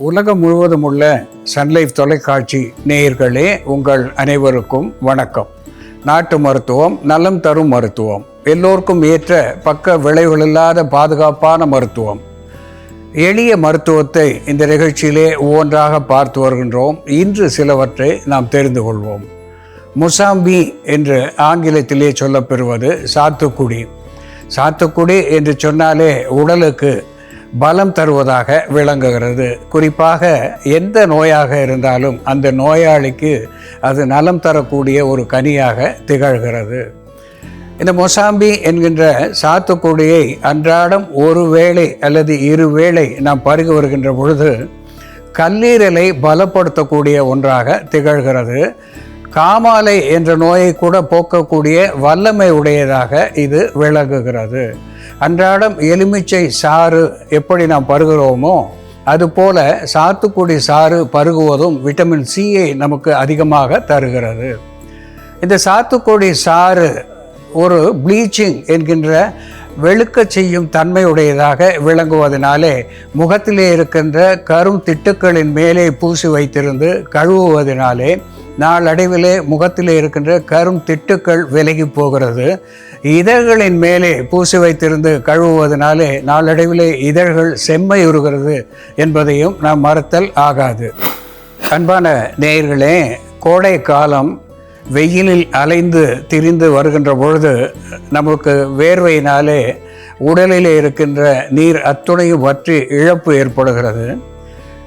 உலகம் முழுவதும் உள்ள சன்லைஃப் தொலைக்காட்சி நேயர்களே உங்கள் அனைவருக்கும் வணக்கம். நாட்டு மருத்துவம் நலம் தரும் மருத்துவம். எல்லோருக்கும் ஏற்ற பக்க விளைவுகளில்லாத பாதுகாப்பான மருத்துவம். எளிய மருத்துவத்தை இந்த நிகழ்ச்சியிலே ஒவ்வொன்றாக பார்த்து வருகின்றோம். இன்று சிலவற்றை நாம் தெரிந்து கொள்வோம். முசாம்பி என்று ஆங்கிலத்திலே சொல்லப்பெறுவது சாத்துக்குடி. சாத்துக்குடி என்று சொன்னாலே உடலுக்கு பலம் தருவதாக விளங்குகிறது. குறிப்பாக எந்த நோயாக இருந்தாலும் அந்த நோயாளிக்கு அது நலம் தரக்கூடிய ஒரு கனியாக திகழ்கிறது. இந்த மொசாம்பி என்கின்ற சாத்துக்குடியை அன்றாடம் ஒரு வேளை அல்லது இரு வேளை நாம் பருகி வருகின்ற பொழுது கல்லீரலை பலப்படுத்தக்கூடிய ஒன்றாக திகழ்கிறது. காமாலை என்ற நோயை கூட போக்கக்கூடிய வல்லமை உடையதாக இது விளங்குகிறது. அன்றாடம் எலுமிச்சை சாறு எப்படி நாம் பருகிறோமோ அதுபோல சாத்துக்குடி சாறு பருகுவதும் விட்டமின் சியை நமக்கு அதிகமாக தருகிறது. இந்த சாத்துக்குடி சாறு ஒரு ப்ளீச்சிங் என்கின்ற வெளுக்க செய்யும் தன்மையுடையதாக விளங்குவதனாலே முகத்திலே இருக்கின்ற கரும் திட்டுக்களின் மேலே பூசி வைத்திருந்து கழுவுவதனாலே நாளடைவிலே முகத்திலே இருக்கின்ற கரும் திட்டுக்கள் விலகி போகிறது. இதழ்களின் மேலே பூசி வைத்திருந்து கழுவுவதனாலே நாளடைவிலே இதழ்கள் செம்மையுறுகிறது என்பதையும் நாம் மறுத்தல் ஆகாது. அன்பான நேயர்களே கோடை காலம் வெயிலில் அலைந்து திரிந்து வருகின்ற பொழுது நமக்கு வேர்வையினாலே உடலிலே இருக்கின்ற நீர் அத்துணையும் வற்றி இழப்பு ஏற்படுகிறது.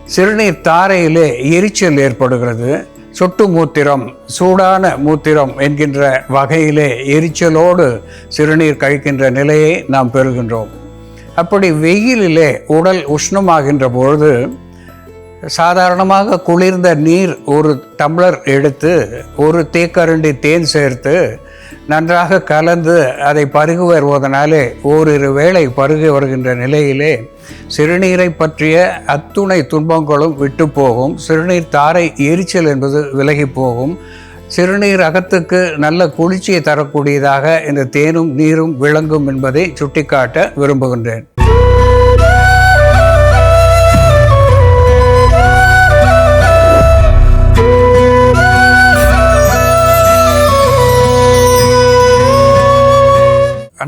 சிறுநீர் தாரையிலே எரிச்சல் ஏற்படுகிறது. சொட்டு மூத்திரம் சூடான மூத்திரம் என்கின்ற வகையிலே எரிச்சலோடு சிறுநீர் கழிக்கின்ற நிலையை நாம் பெறுகின்றோம். அப்படி வெயிலிலே உடல் உஷ்ணமாகின்ற பொழுது சாதாரணமாக குளிர்ந்த நீர் ஒரு டம்ளர் எடுத்து ஒரு தேக்கரண்டி தேன் சேர்த்து நன்றாக கலந்து அதை பருகு வருவதனாலே ஓரிரு வேளை பருகி வருகின்ற நிலையிலே சிறுநீரை பற்றிய அத்துணை துன்பங்களும் விட்டு போகும். சிறுநீர் தாரை எரிச்சல் என்பது விலகி போகும். சிறுநீர் அகத்துக்கு நல்ல குளிர்ச்சியை தரக்கூடியதாக இந்த தேனும் நீரும் விளங்கும் என்பதை சுட்டிக்காட்ட விரும்புகின்றேன்.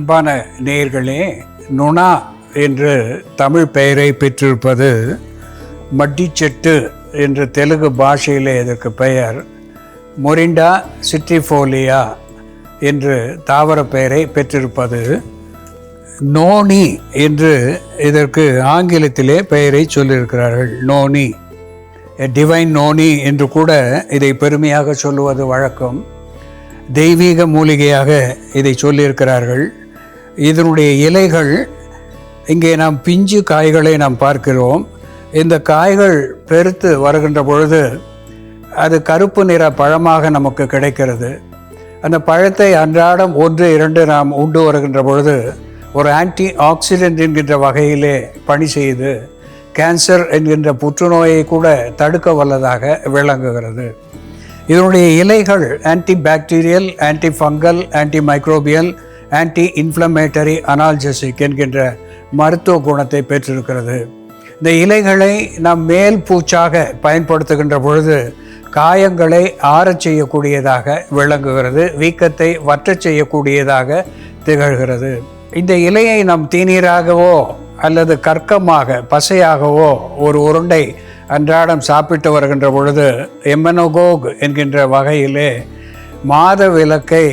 அன்பான நேயர்களே நுணா என்று தமிழ் பெயரை பெற்றிருப்பது மட்டிச்செட்டு என்று தெலுங்கு பாஷையிலே இதற்கு பெயர். மொரிண்டா சிட்ரிஃபோலியா என்று தாவர பெயரை பெற்றிருப்பது நோனி என்று இதற்கு ஆங்கிலத்திலே பெயரை சொல்லியிருக்கிறார்கள். நோனி. டிவைன் நோனி என்று கூட இதை பெருமையாக சொல்லுவது வழக்கம். தெய்வீக மூலிகையாக இதை சொல்லியிருக்கிறார்கள். இதனுடைய இலைகள் இங்கே நாம் பிஞ்சு காய்களை நாம் பார்க்கிறோம். இந்த காய்கள் பெருத்து வருகின்ற பொழுது அது கருப்பு நிற பழமாக நமக்கு கிடைக்கிறது. அந்த பழத்தை அன்றாடம் ஒன்று இரண்டு நாம் உண்டு வருகின்ற பொழுது ஒரு ஆன்டி ஆக்சிடென்ட் என்கின்ற வகையிலே பணி செய்து கேன்சர் என்கின்ற புற்றுநோயை கூட தடுக்க வல்லதாக விளங்குகிறது. இதனுடைய இலைகள் anti bacterial anti fungal anti microbial anti inflammatory analgesic என்கின்ற மருத்துவ குணத்தை பெற்றிருக்கிறது. இந்த இலைகளை நாம் மேல் பூச்சாக பயன்படுத்துகின்ற பொழுது காயங்களை ஆறச் செய்யக்கூடியதாக விளங்குகிறது வீக்கத்தை வற்றச் செய்யக்கூடியதாக திகழ்கிறது. இந்த இலையை நாம் தீநீராகவோ அல்லது கற்கமாக பசையாகவோ ஒரு உருண்டை அன்றாடம் சாப்பிட்டு வருகின்ற பொழுது எம்மனோகோக் என்கின்ற வகையிலே மாத விளக்கை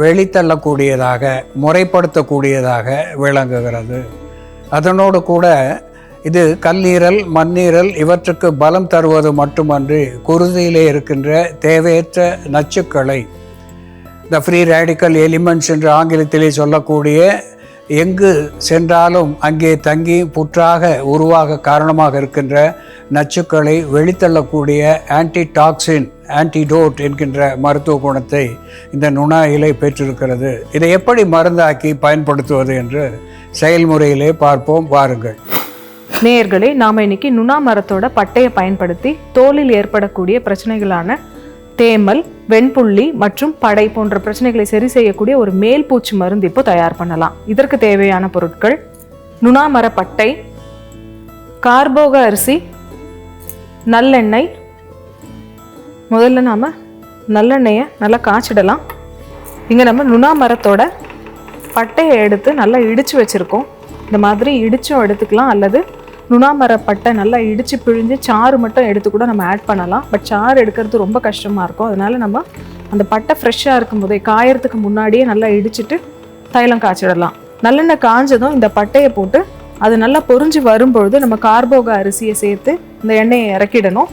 வெளித்தள்ளக்கூடியதாக முறைப்படுத்தக்கூடியதாக விளங்குகிறது. அதனோடு கூட இது கல்லீரல் மண்ணீரல் இவற்றுக்கு பலம் தருவது மட்டுமன்றி குருதியிலே இருக்கின்ற தேவையற்ற நச்சுக்களை த ஃப்ரீ ரேடிக்கல் எலிமெண்ட்ஸ் என்று ஆங்கிலத்திலே சொல்லக்கூடிய எங்கு சென்றாலும் அங்கே தங்கி புற்றாக உருவாக காரணமாக இருக்கின்ற நச்சுக்களை வெளித்தள்ளக்கூடிய ஆன்டிடாக்சின் ஆன்டிடோட் என்கின்ற மருத்துவ குணத்தை இந்த நுணா இலை பெற்றிருக்கிறது. இதை எப்படி மருந்தாக்கி பயன்படுத்துவது என்று செயல்முறையிலே பார்ப்போம் வாருங்கள். நேயர்களே நாம் இன்னைக்கு நுணா மரத்தோட பட்டையை பயன்படுத்தி தோலில் ஏற்படக்கூடிய பிரச்சனைகளான தேமல் வெண்புள்ளி மற்றும் படை போன்ற பிரச்சனைகளை சரி செய்யக்கூடிய ஒரு மேல் பூச்சி மருந்து இப்போ தயார் பண்ணலாம். இதற்கு தேவையான பொருட்கள் நுணாமர பட்டை கார்போக அரிசி நல்லெண்ணெய். முதல்ல நாம் நல்லெண்ணெயை நல்லா காய்ச்சிடலாம். இங்கே நம்ம நுணா மரத்தோட பட்டையை எடுத்து நல்லா இடித்து வச்சுருக்கோம். இந்த மாதிரி இடிச்சும் எடுத்துக்கலாம் அல்லது நுணாமரப்பட்டை பட்டை நல்லா இடித்து பிழிஞ்சு சாறு மட்டும் எடுத்து கூட நம்ம ஆட் பண்ணலாம். பட் சாறு எடுக்கிறது ரொம்ப கஷ்டமாக இருக்கும். அதனால நம்ம அந்த பட்டை ஃப்ரெஷ்ஷாக இருக்கும்போதே காயறதுக்கு முன்னாடியே நல்லா இடிச்சிட்டு தைலம் காய்ச்சிடலாம். நல்லெண்ணெய் காஞ்சதும் இந்த பட்டையை போட்டு அது நல்லா பொரிஞ்சு வரும்பொழுது நம்ம கார்போக அரிசியை சேர்த்து இந்த எண்ணெயை இறக்கிடணும்.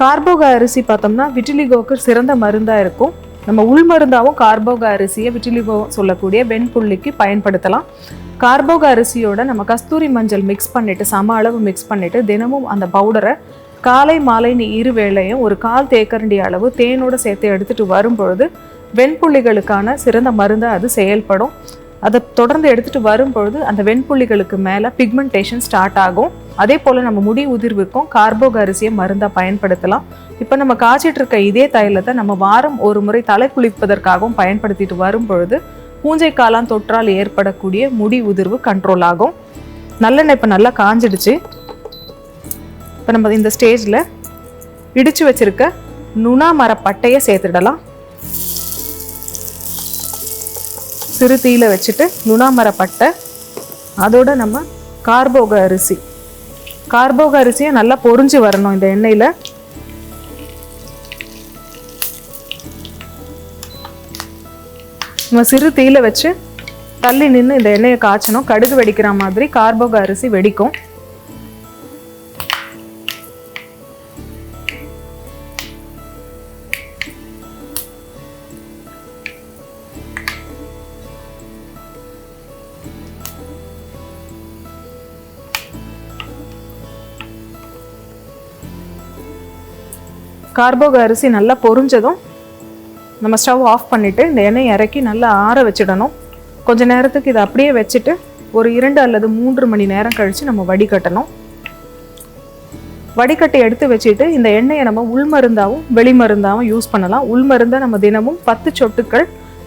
கார்போக அரிசி பார்த்தோம்னா விட்டிலிகோக்கு சிறந்த மருந்தாக இருக்கும். நம்ம உள் மருந்தாகவும் கார்போக அரிசியை விட்டிலிகோ சொல்லக்கூடிய வெண்புள்ளிக்கு பயன்படுத்தலாம். கார்போக அரிசியோட நம்ம கஸ்தூரி மஞ்சள் மிக்ஸ் பண்ணிவிட்டு சம அளவு மிக்ஸ் பண்ணிவிட்டு தினமும் அந்த பவுடரை காலை மாலைன்னு இரு வேளையும் ஒரு கால் தேக்கரண்டி அளவு தேனோட சேர்த்து எடுத்துட்டு வரும்பொழுது வெண்புள்ளிகளுக்கான சிறந்த மருந்தாக அது செயல்படும். அதை தொடர்ந்து எடுத்துகிட்டு வரும்பொழுது அந்த வெண்புள்ளிகளுக்கு மேலே பிக்மெண்டேஷன் ஸ்டார்ட் ஆகும். அதே போல் நம்ம முடி உதிர்வுக்கும் கார்போக அரிசியை மருந்தாக பயன்படுத்தலாம். இப்போ நம்ம காய்ச்சிட்டு இருக்க இதே தைலத்தை நம்ம வாரம் ஒரு முறை தலை குளிப்பதற்காகவும் பயன்படுத்திட்டு வரும்பொழுது பூஞ்சை காளான் தொற்றால் ஏற்படக்கூடிய முடி உதிர்வு கண்ட்ரோல் ஆகும். நல்லெண்ணெய் இப்போ நல்லா காஞ்சிடுச்சு. இப்போ நம்ம இந்த ஸ்டேஜில் இடித்து வச்சிருக்க நுணா மரப்பட்டையை பட்டையை சேர்த்துடலாம். சிறு தீயில வச்சுட்டு நுணா பட்டை அதோட நம்ம கார்போக அரிசி. கார்போக அரிசியை நல்லா பொரிஞ்சு வரணும் இந்த எண்ணெயில். நம்ம சிறு தீயில வச்சு தள்ளி நின்று இந்த எண்ணெயை காய்ச்சணும். கடுகு வெடிக்கிற மாதிரி கார்போக அரிசி வெடிக்கும். கார்போக அரிசி நல்லா பொரிஞ்சதும் நம்ம ஸ்டவ் ஆஃப் பண்ணிவிட்டு இந்த எண்ணெயை இறக்கி நல்லா ஆற வச்சிடணும். கொஞ்ச நேரத்துக்கு இதை அப்படியே வச்சுட்டு ஒரு இரண்டு அல்லது மூன்று மணி நேரம் கழித்து நம்ம வடிகட்டணும். வடிகட்டி எடுத்து வச்சுட்டு இந்த எண்ணெயை நம்ம உள்மருந்தாகவும் வெளிமருந்தாகவும் யூஸ் பண்ணலாம். உள்மருந்தை நம்ம தினமும் பத்து சொட்டுக்கள்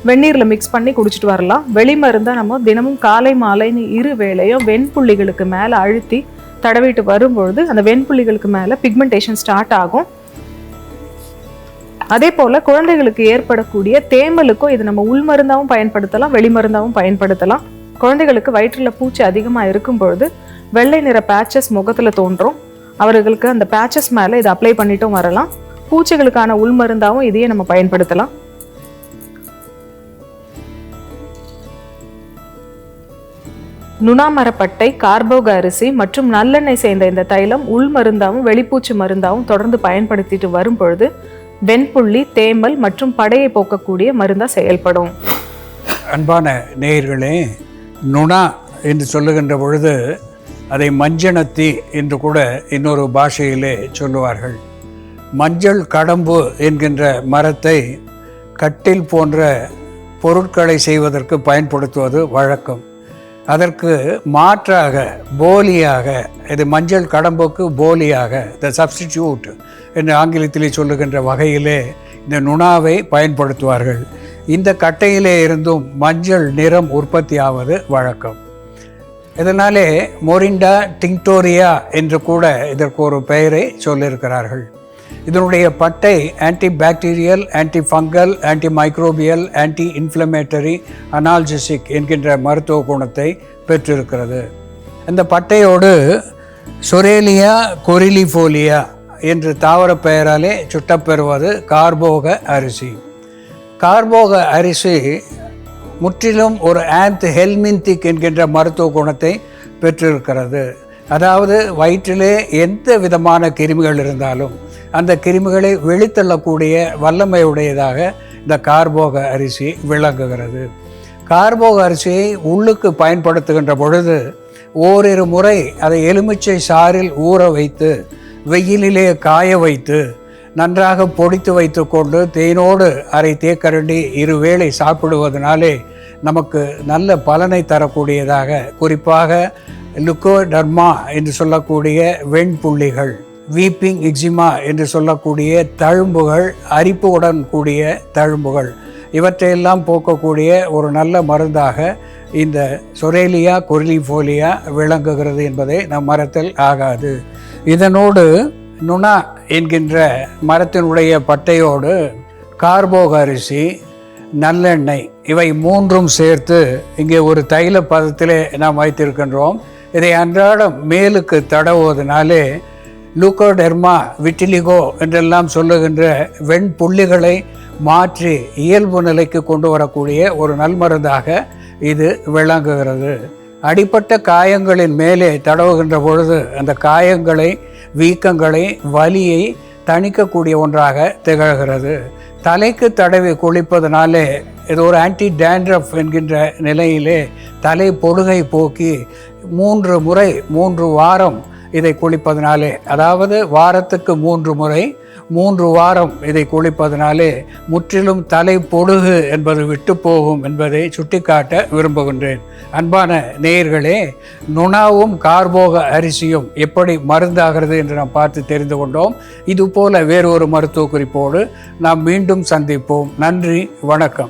வெந்நீரில் மிக்ஸ் பண்ணி குடிச்சிட்டு வரலாம். வெளிமருந்தை நம்ம தினமும் காலை மாலைன்னு இரு வேளையும் வெண்புள்ளிகளுக்கு மேலே அழுத்தி தடவிட்டு வரும்பொழுது அந்த வெண்புள்ளிகளுக்கு மேலே பிக்மெண்டேஷன் ஸ்டார்ட் ஆகும். அதே போல குழந்தைகளுக்கு ஏற்படக்கூடிய தேமலுக்கும் இது நம்ம உள் மருந்தாகவும் பயன்படுத்தலாம் வெளிமருந்தாகவும் பயன்படுத்தலாம். குழந்தைகளுக்கு வயிற்றில் பூச்சி அதிகமாக இருக்கும் பொழுது வெள்ளை நிற பேச்சஸ் முகத்துல தோன்றும். அவர்களுக்கு அந்த பேச்சஸ் மேலே இதை அப்ளை பண்ணிட்டும் வரலாம். பூச்சிகளுக்கான உள் மருந்தாகவும் இதையே நம்ம பயன்படுத்தலாம். நுணாமரப்பட்டை கார்போக அரிசி மற்றும் நல்லெண்ணெய் சேர்ந்த இந்த தைலம் உள் மருந்தாகவும் வெளிப்பூச்சி மருந்தாகவும் தொடர்ந்து பயன்படுத்திட்டு வரும் பொழுது வெண்புள்ளி தேமல் மற்றும் படையை போக்கக்கூடிய மருந்தாக செயல்படும். அன்பான நேயர்களே நுணா என்று சொல்லுகின்ற பொழுது அதை மஞ்சனத்தி என்று கூட இன்னொரு பாஷையிலே சொல்லுவார்கள். மஞ்சள் கடம்பு என்கின்ற மரத்தை கட்டில் போன்ற பொருட்களை செய்வதற்கு பயன்படுத்துவது வழக்கம். அதற்கு மாற்றாக போலியாக இது மஞ்சள் கடம்புக்கு போலியாக த சப்ஸ்டிடியூட் என்று ஆங்கிலத்திலே சொல்லுகின்ற வகையிலே இந்த நுணாவை பயன்படுத்துவார்கள். இந்த கட்டையிலே இருந்தும் மஞ்சள் நிறம் உற்பத்தி ஆவது வழக்கம். இதனாலே மொரிண்டா டிங்டோரியா என்று கூட இதற்கு ஒரு பெயரை சொல்லியிருக்கிறார்கள். இதனுடைய பட்டை anti bacterial anti fungal anti microbial anti inflammatory analgesic என்கின்ற மருத்துவ குணத்தை பெற்றிருக்கிறது. இந்த பட்டையோடு சொரேலியா கொரிலிஃபோலியா என்று தாவர பெயராலே சுட்டப்பெறுவது கார்போக அரிசி. கார்போக அரிசி முற்றிலும் ஒரு ஆந்த் ஹெல்மின்திக் என்கின்ற மருத்துவ குணத்தை பெற்றிருக்கிறது. அதாவது வயிற்றிலே எந்த விதமான கிருமிகள் இருந்தாலும் அந்த கிருமிகளை வெளித்தள்ளக்கூடிய வல்லமையுடையதாக இந்த கார்போக அரிசி விளங்குகிறது. கார்போக அரிசியை உள்ளுக்கு பயன்படுத்துகின்ற பொழுது ஓரிரு முறை அதை எலுமிச்சை சாறில் ஊற வைத்து வெயிலிலே காய வைத்து நன்றாக பொடித்து வைத்துக்கொண்டு தேனோடு அரை தேக்கரண்டி இருவேளை சாப்பிடுவதனாலே நமக்கு நல்ல பலனை தரக்கூடியதாக குறிப்பாக லுக்கோடர்மா என்று சொல்லக்கூடிய வெண்புள்ளிகள். வீப்பிங் எக்ஸிமா என்று சொல்லக்கூடிய தழும்புகள் அரிப்புடன் கூடிய தழும்புகள். இவற்றையெல்லாம் போக்கக்கூடிய ஒரு நல்ல மருந்தாக இந்த சொரேலியா கொரிலிஃபோலியா விளங்குகிறது என்பதை நம் மரத்தில் ஆகாது. இதனோடு நுணா என்கின்ற மரத்தினுடைய பட்டையோடு கார்போக அரிசி நல்லெண்ணெய் இவை மூன்றும் சேர்த்து இங்கே ஒரு தைல பதத்திலே நாம் வைத்திருக்கின்றோம். இதை அன்றாடம் மேலுக்கு தடவுவதனாலே லூக்கோடெர்மா விட்டிலிகோ என்றெல்லாம் சொல்லுகின்ற வெண்புள்ளிகளை மாற்றி இயல்பு நிலைக்கு கொண்டு வரக்கூடிய ஒரு நல்மருந்தாக இது விளங்குகிறது. அடிப்பட்ட காயங்களின் மேலே தடவுகின்ற பொழுது அந்த காயங்களை வீக்கங்களை வலியை தணிக்கக்கூடிய ஒன்றாக திகழ்கிறது. தலைக்கு தடவி குளிப்பதனாலே இது ஒரு ஆன்டி டேண்ட்ரஃப் என்கின்ற நிலையிலே தலை பொடுகை போக்கி மூன்று முறை மூன்று வாரம் இதை குளிப்பதனாலே அதாவது வாரத்துக்கு மூன்று முறை மூன்று வாரம் இதை குளிப்பதனாலே முற்றிலும் தலை பொடுகு என்பது விட்டு போகும் என்பதை சுட்டிக்காட்ட விரும்புகின்றேன். அன்பான நேயர்களே நுணாவும் கார்போக அரிசியும் எப்படி மருந்தாகிறது என்று நாம் பார்த்து தெரிந்து கொண்டோம். இதுபோல வேறொரு வேறு ஒரு மருத்துவ குறிப்போடு நாம் மீண்டும் சந்திப்போம். நன்றி வணக்கம்.